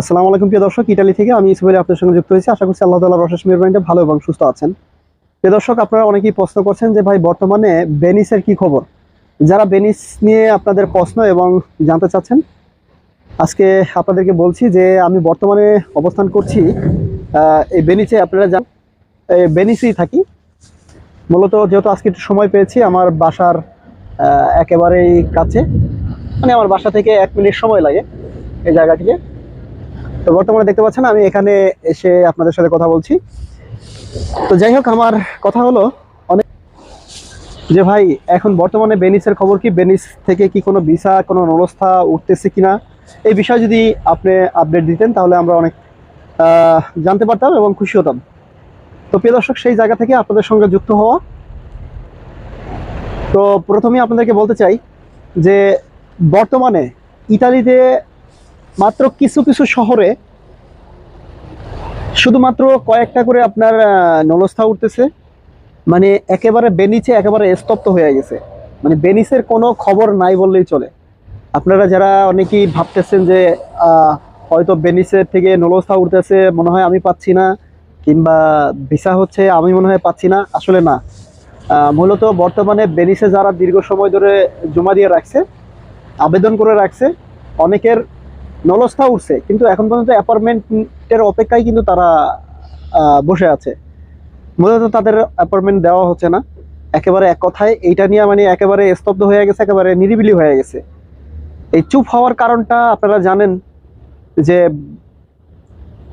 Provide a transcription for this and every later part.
আসসালামু আলাইকুম প্রিয় দর্শক, ইটালি থেকে আমি ইসমাইল আপনার সঙ্গে যুক্ত হয়েছি। আশা করছি আল্লাহ তালা রশেষ মেহরবানিতে ভালো এবং সুস্থ আছেন। প্রিয় দর্শক, আপনারা অনেকেই প্রশ্ন করছেন যে, ভাই, বর্তমানে বেনিসের কি খবর? যারা বেনিস নিয়ে আপনাদের প্রশ্ন এবং জানতে চাচ্ছেন, আজকে আপনাদেরকে বলছি যে, আমি বর্তমানে অবস্থান করছি এই বেনিসে আপনারা যান এই বেনিসেই থাকি। মূলত যেহেতু আজকে একটু সময় পেয়েছি, আমার বাসার একেবারেই কাছে। মানে আমার বাসা থেকে এক মিনিট সময় লাগে এই জায়গাটিকে। তো বর্তমানে দেখতে পাচ্ছেন, আমি এখানে এসে আপনাদের সাথে কথা বলছি। তো যাই হোক, আমার কথা হলো অনেক যে ভাই, এখন বর্তমানে বেনিসের খবর কি? বেনিস থেকে কি কোনো ভিসা, কোনো ব্যবস্থা উঠতেছে কিনা? এই বিষয়ে যদি আপনি আপডেট দিতেন, তাহলে আমরা অনেক জানতে পারতাম এবং খুশি হতাম। তো প্রিয় দর্শক, সেই জায়গা থেকে আপনাদের সঙ্গে যুক্ত হওয়া। তো প্রথমেই আপনাদেরকে বলতে চাই যে, বর্তমানে ইতালিতে মাত্র কিছু কিছু শহরে শুধুমাত্র কয়েকটা করে আপনার নলস্থা উঠতেছে। মানে একেবারে বেনিচে একেবারে স্তব্ধ হয়ে গেছে। মানে বেনিসের কোনো খবর নাই বললেই চলে। আপনারা যারা অনেকেই ভাবতেছেন যে হয়তো বেনিসের থেকে নলস্থা উঠতেছে, মনে হয় আমি পাচ্ছি না, কিংবা ভিসা হচ্ছে, আমি মনে হয় পাচ্ছি না, আসলে না। মূলত বর্তমানে বেনিসে যারা দীর্ঘ সময় ধরে জমা দিয়ে রাখছে, আবেদন করে রাখছে, অনেকের নলস্থা উঠছে, কিন্তু এখন পর্যন্ত অ্যাপার্টমেন্টের অপেক্ষায় কিন্তু তারা বসে আছে। মূলত তাদের অ্যাপার্টমেন্ট দেওয়া হচ্ছে না। একেবারে এক কথায় এইটা নিয়ে মানে একেবারে স্তব্ধ হয়ে গেছে, একেবারে নিরিবিলি হয়ে গেছে। এই চুপ হওয়ার কারণটা আপনারা জানেন যে,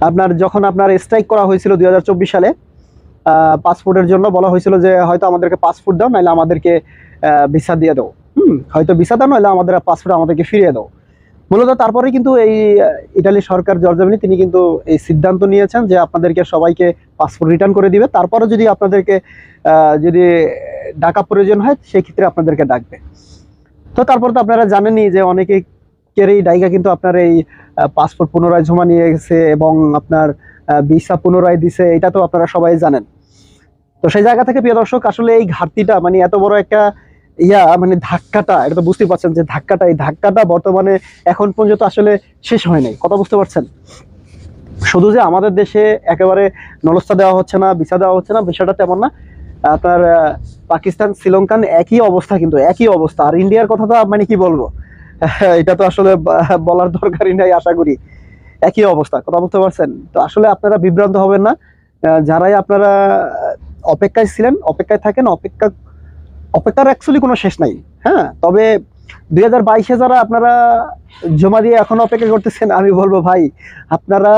আপনার যখন আপনার স্ট্রাইক করা হয়েছিল দুই হাজার চব্বিশ সালে পাসপোর্টের জন্য বলা হয়েছিল যে, হয়তো আমাদেরকে পাসপোর্ট দাও নাহলে আমাদেরকে ভিসা দিয়ে দাও। হুম, হয়তো ভিসা দাও নাহলে আমাদের পাসপোর্ট আমাদেরকে ফিরিয়ে দাও। মূলত তারপরে কিন্তু এই ইটালি সরকার জর্জামিনি তিনি কিন্তু এই সিদ্ধান্ত নিয়েছেন যে আপনাদেরকে সবাইকে পাসপোর্ট রিটার্ন করে দিবে। তারপরে যদি আপনাদেরকে যদি ডাকা প্রয়োজন হয় সেই ক্ষেত্রে আপনাদেরকে ডাকবে। তো তারপর তো আপনারা জানেনই যে অনেকে কেরেই ডাইকা কিন্তু আপনার এই পাসপোর্ট পুনরায় জমা নিয়ে গেছে এবং আপনার ভিসা পুনরায় দিছে, এটা তো আপনারা সবাই জানেন। তো সেই জায়গা থেকে প্রিয় দর্শক, আসলে এই ঘাটতিটা মানে এত বড় একটা ইয়া মানে ধাক্কাটা, এটা তো বুঝতে পারছেন যে ধাক্কাটা, এই ধাক্কাটা বর্তমানে এখন পর্যন্ত আসলে শেষ হয় নাই। কথা বুঝতে পারছেন? শুধু যে আমাদের দেশে একেবারে নলস্তা দেওয়া হচ্ছে না, ভিসা দেওয়া হচ্ছে না, বিষয়টা তেমন না। আপনার পাকিস্তান, শ্রীলঙ্কান একই অবস্থা কিন্তু, একই অবস্থা। আর ইন্ডিয়ার কথা তো মানে কি বলব? এটা তো আসলে বলার দরকারই নাই, আশা করি। একই অবস্থা, কথা বুঝতে পারছেন? তো আসলে আপনারা বিভ্রান্ত হবেন না। যারাই আপনারা অপেক্ষায় ছিলেন, অপেক্ষায় থাকেন, অপেক্ষা অপেক্ষার অ্যাকচুয়ালি কোনো শেষ নাই হ্যাঁ? তবে দুই হাজার বাইশে যারা আপনারা জমা দিয়ে এখন অপেক্ষা করতেছেন, আমি বলব ভাই, আপনারা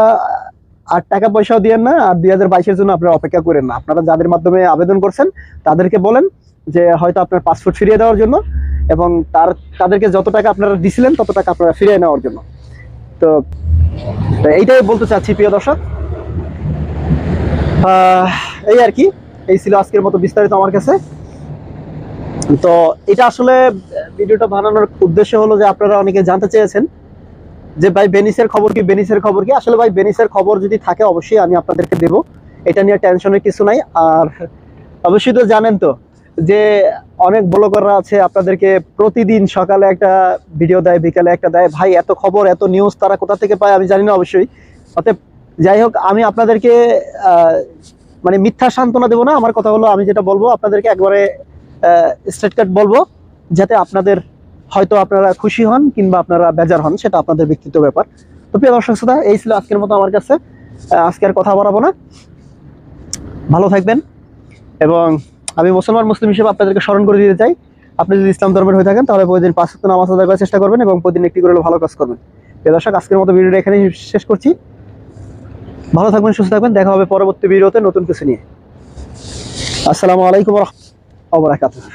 আর টাকা পয়সাও দিয়েন না, আর দুই হাজার বাইশের জন্য আপনারা অপেক্ষা করেন না। আপনারা যাদের মাধ্যমে আবেদন করছেন, তাদেরকে বলেন যে হয়তো আপনার পাসপোর্ট ফিরিয়ে দেওয়ার জন্য এবং তার, তাদেরকে যত টাকা আপনারা দিছিলেন, তত টাকা আপনারা ফিরিয়ে নেওয়ার জন্য। তো এইটাই বলতে চাচ্ছি প্রিয় দর্শক। এই আর কি, এই ছিল আজকের মতো বিস্তারিত আমার কাছে। তো এটা আসলে ভিডিওটা বানানোর উদ্দেশ্য হলো যে আপনারা অনেকে জানতে চেয়েছেন যে ভাই বেনিসের খবর কি, বেনিসের খবর কি? আসলে ভাই বেনিসের খবর যদি থাকে অবশ্যই আমি আপনাদেরকে দেব। এটা নিয়ে টেনশনের কিছু নাই। আর অবশ্যই তো জানেন তো যে অনেক ব্লগাররা আছে, আপনাদেরকে প্রতিদিন সকালে একটা ভিডিও দেয়, বিকালে একটা দেয়। ভাই, এত খবর, এত নিউজ তারা কোথা থেকে পায় আমি জানি না অবশ্যই। অতএব যাই হোক, আমি আপনাদেরকে মানে মিথ্যা সান্ত্বনা দেবো না। আমার কথা হলো, আমি যেটা বলব, আপনাদেরকে একবারে স্ট্রেট কাট বলব, যাতে আপনাদের হয়তো আপনারা খুশি হন কিংবা আপনারা বেজার হন, সেটা আপনাদের ব্যক্তিত্ব ব্যাপার। তো প্রিয় দর্শক শ্রোতা, এই ছিল আজকের মতো আমার কাছে। আজকে আর কথা বাড়াবো না। ভালো থাকবেন এবং আমি মুসলমান, মুসলিম হিসেবে আপনাদেরকে স্মরণ করে দিতে চাই। আপনি যদি ইসলাম ধর্মের হয়ে থাকেন, তাহলে প্রতিদিন পাঁচ ওয়াক্ত নামাজ আদায় করার চেষ্টা করবেন এবং প্রতিদিন একটি করে ভালো কাজ করবেন। প্রিয় দর্শক, আজকের মতো ভিডিওটা এখানেই শেষ করছি। ভালো থাকবেন, সুস্থ থাকবেন। দেখা হবে পরবর্তী ভিডিওতে নতুন কিছু নিয়ে। আসসালামু আলাইকুম রহমতুল্লাহ। অবরাকাতুহ